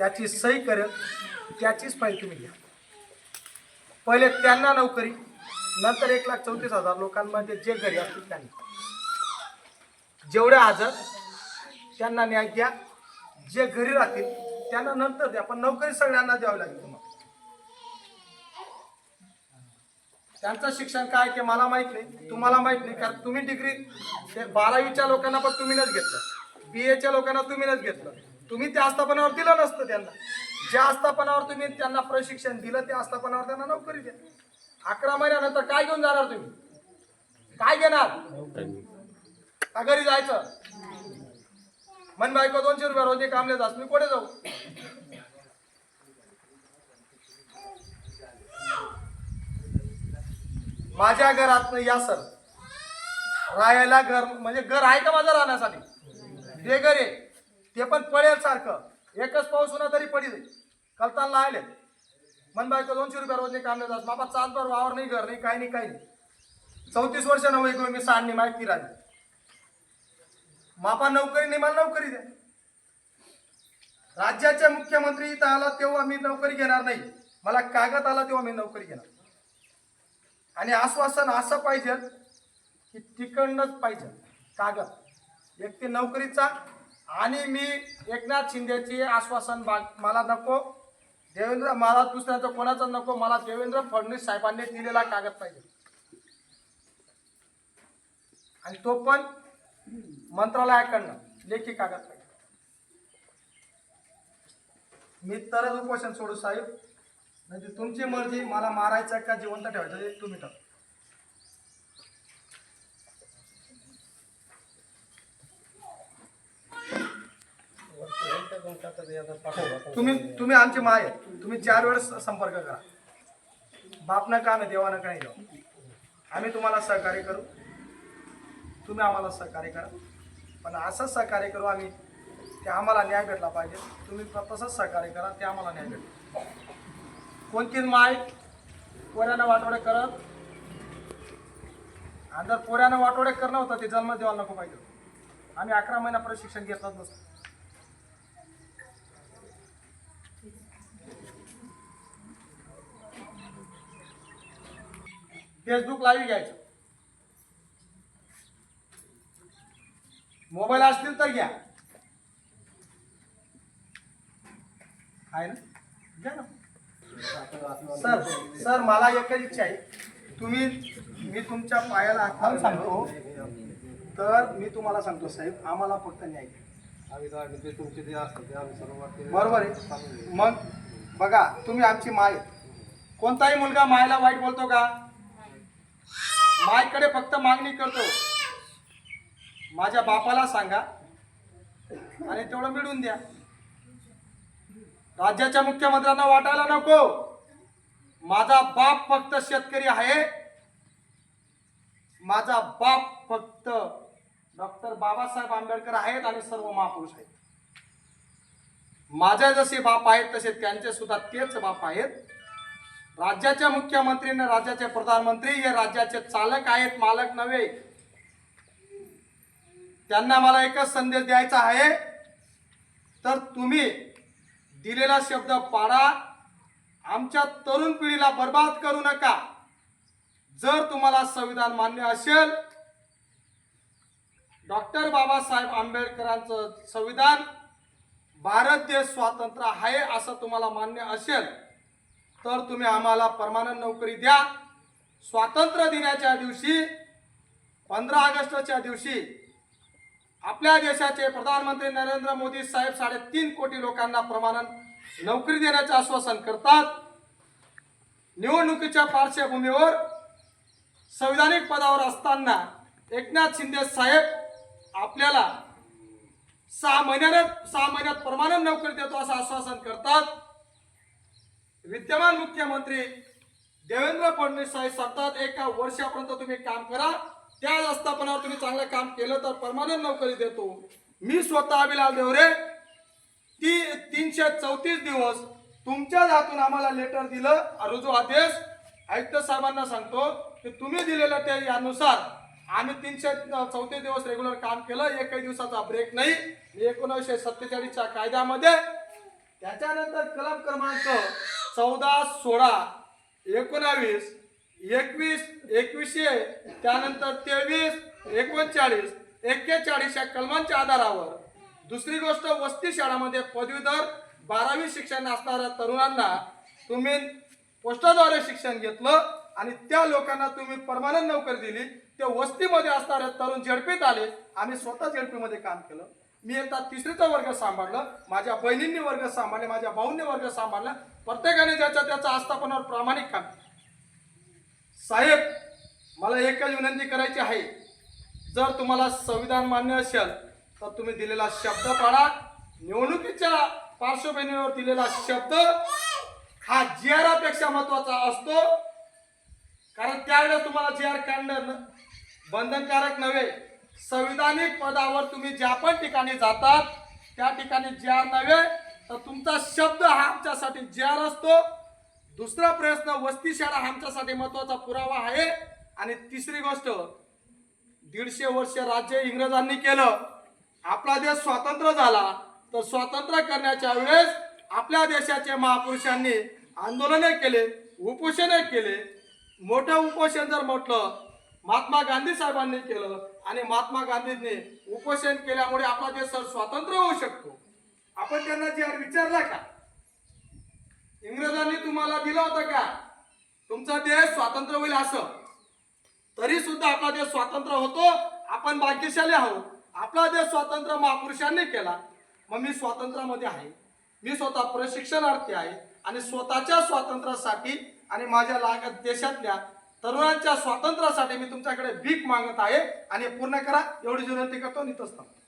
त्याची सही करेल त्याचीच फाईल तुम्ही घ्या. पहिले त्यांना नोकरी नंतर एक लाख चौतीस हजार लोकांमध्ये जे घरी असतील त्यांना. जेवढे हजर त्यांना न्याय द्या. जे घरी राहतील त्यांना नंतर द्या पण नोकरी सगळ्यांना द्यावी लागेल तुम्हाला. त्यांचं शिक्षण काय ते मला माहीत नाही. तुम्हाला माहीत नाही कारण तुम्ही डिग्री ते बारावीच्या लोकांना पण तुम्हीच घेतलं. बी एच्या लोकांना तुम्हीच घेतलं. तुम्ही त्या आस्थापनावर दिलं नसतं त्यांना. ज्या आस्थापनावर तुम्ही त्यांना प्रशिक्षण दिलं त्या आस्थापनावर त्यांना नोकरी द्या. अकरा महिन्यानंतर काय घेऊन जाणार तुम्ही? काय घेणार? का घरी जायचं? मन बायको दोनशे रुपये रोजी कामले जास मी कोठे जाऊ? माझ्या घरात या सर. राहायला घर म्हणजे घर आहे का माझं राहण्यासाठी? हे घर आहे. ते पण पडेल सारखं. एकच पाऊस होणार तरी पडी जाईल कलताना आले. मन बायको दोनशे रुपये रोज कामले जात बाबा चाल पर वावर नाही घर नाही काही नाही काही नाही. चौतीस वर्ष नव्हे किंवा मी सांडणी माहिती राहिली. मापा नोकरी नाही मला नोकरी द्या राज्याचे मुख्यमंत्री इथं आला तेव्हा मी नोकरी घेणार नाही. मला कागद आला तेव्हा मी नोकरी घेणार. आणि आश्वासन असं पाहिजे की तिकडनंच पाहिजे. कागद. एक ते नोकरीचा आणि मी एकनाथ शिंदेचे आश्वासन बा मला नको. देवेंद्र मला दुसऱ्याचं कोणाचं नको मला देवेंद्र फडणवीस साहेबांनी दिलेला कागद पाहिजे. आणि तो पण मंत्रालयाकडनं लेखी कागद पाहिजे. मी तरच उपोषण सोडू साहेब. म्हणजे तुमची मर्जी मला मारायचं का जिवंत ठेवायचं तुम्ही ठरवा. तुम्ही तुम्ही आमची माय तुम्ही चार वेळेस संपर्क करा. बापनं का नाही देवानं का नाही आम्ही तुम्हाला सहकार्य करू. तुम्ही आम्हाला सहकार्य करा. पण असंच सहकार्य करू आम्ही ते आम्हाला न्याय भेटला पाहिजे. तुम्ही तसंच सहकार्य करा ते आम्हाला न्याय भेटेल कोणतीच माय पोऱ्यानं वाटोडे करत? आणि जर पोऱ्यानं वाटोडे करणं होतं ते जन्म देवाला नको पाहिजे आम्ही अकरा महिना प्रशिक्षण घेतलं नसतं. फेसबुक लाईव्ह घ्यायचं. मोबाईल असतील तर घ्या. आहे ना? घ्या ना. सर सर मला एकच इच्छा आहे. तुम्ही मी तुमच्या पायाला हात सांगतो. तर मी तुम्हाला सांगतो साहेब आम्हाला फक्त न्याय बरोबर आहे. मग बघा तुम्ही आमची माय कोणताही मुलगा मायला वाईट बोलतो का? मायकडे फक्त मागणी करतो. माझ्या बापाला सांगा आणि तेवढं मिळून द्या. राज्याच्या मुख्यमंत्र्यांना वाटायला नको. माझा बाप फक्त शेतकरी आहे. माझा बाप फक्त डॉक्टर बाबासाहेब आंबेडकर आहेत आणि सर्व महापुरुष आहेत. माझे जसे बाप आहेत तसे त्यांचे सुद्धा तेच बाप आहेत. राज्याच्या मुख्यमंत्री आणि राज्याचे प्रधानमंत्री हे राज्याचे चालक आहेत मालक नव्हे. त्यांना मला एकच संदेश द्यायचा आहे. तर तुम्ही दिलेला शब्द पाडा. आमच्या तरुण पिढीला बर्बाद करू नका. जर तुम्हाला संविधान मान्य असेल डॉक्टर बाबासाहेब आंबेडकरांचं संविधान भारत देश स्वातंत्र्य आहे असं तुम्हाला मान्य असेल तर तुम्ही आम्हाला परमानंट नोकरी द्या. स्वातंत्र्य दिनाच्या दिवशी पंधरा ऑगस्टच्या दिवशी आपल्या देशाचे प्रधानमंत्री नरेंद्र मोदी साहेब साडेतीन कोटी लोकांना प्रमाणन नोकरी देण्याचे आश्वासन करतात. निवडणुकीच्या पार्श्वभूमीवर संविधानिक पदावर असताना एकनाथ शिंदे साहेब आपल्याला सहा महिन्यात सहा महिन्यात परमानंट नोकरी देतो असं आश्वासन करतात. विद्यमान मुख्यमंत्री देवेंद्र फडणवीस साहेब सांगतात एका वर्षापर्यंत तुम्ही काम करा. त्या आस्थापनावर तुम्ही चांगलं काम केलं तर परमानंट नोकरी देतो. मी स्वतः अभिलाल देवरे ती तीनशे चौतीस दिवस तुमच्याच हातून आम्हाला लेटर दिलं रुजू आदेश आयुक्त साहेबांना सांगतो की तुम्ही दिलेलं त्या यानुसार आम्ही तीनशे चौतीस दिवस रेग्युलर काम केलं एकही दिवसाचा ब्रेक नाही. एकोणीसशे सत्तेचाळीसच्या कायद्यामध्ये त्याच्यानंतर कलम क्रमांक चौदा सोळा एकोणावीस एकवीस एकवीसशे त्यानंतर तेवीस एकोणचाळीस एक्केचाळीस या कलमांच्या आधारावर. दुसरी गोष्ट वस्ती शाळामध्ये पदवीधर बारावी शिक्षण असणाऱ्या तरुणांना तुम्ही पोस्टाद्वारे शिक्षण घेतलं आणि त्या लोकांना तुम्ही परमानंट नोकरी दिली. ते वस्तीमध्ये असणारे तरुण झडपीत आले. आम्ही स्वतः झडपीमध्ये काम केलं. मी एकदा तिसरीचा वर्ग सांभाळलं माझ्या बहिणींनी वर्ग सांभाळले माझ्या भाऊंनी वर्ग सांभाळला. प्रत्येकाने ज्याच्या त्याच्या आस्थापनावर प्रामाणिक काम साहेब मला एकच विनंती करायची आहे. जर तुम्हाला संविधान मान्य असेल तर तुम्ही दिलेला शब्द पाळा निवडणुकीच्या पार्श्वभूमीवर दिलेला शब्द हा जी पेक्षा महत्त्वाचा असतो. कारण त्यावेळेस तुम्हाला जी आर काढणं बंधनकारक नव्हे. संविधानिक पदावर तुम्ही ज्या पण ठिकाणी जातात त्या ठिकाणी जी आर नव्हे तर तुमचा शब्द हा आमच्यासाठी जी आर असतो. दुसरा प्रश्न वस्ती शाळा हा आमच्यासाठी महत्त्वाचा पुरावा आहे. आणि तिसरी गोष्ट दीडशे वर्ष राज्य इंग्रजांनी केलं. आपला देश स्वातंत्र्य झाला. तर स्वातंत्र्य करण्याच्या वेळेस आपल्या देशाचे महापुरुषांनी आंदोलने केले उपोषणे केले. मोठं उपोषण जर म्हटलं महात्मा गांधी साहेबांनी केलं आणि महात्मा गांधींनी उपोषण केल्यामुळे आपला देश सर होऊ शकतो. आपण त्यांना जे विचारला का? इंग्रजांनी तुम्हाला दिलं होतं का? तुमचा देश स्वातंत्र्य होईल असं. तरी सुद्धा आपला देश स्वातंत्र्य होतो. आपण भाग्यशाली आहोत. आपला देश स्वातंत्र्य महापुरुषांनी केला. मग मी स्वातंत्र्यामध्ये आहे. मी स्वतः प्रशिक्षणार्थी आहे आणि स्वतःच्या स्वातंत्र्यासाठी आणि माझ्या लागत देशातल्या तरुणांच्या स्वातंत्र्यासाठी मी तुमच्याकडे भीक मागत आहे आणि पूर्ण करा एवढी विनंती करतो. नितच थांबतो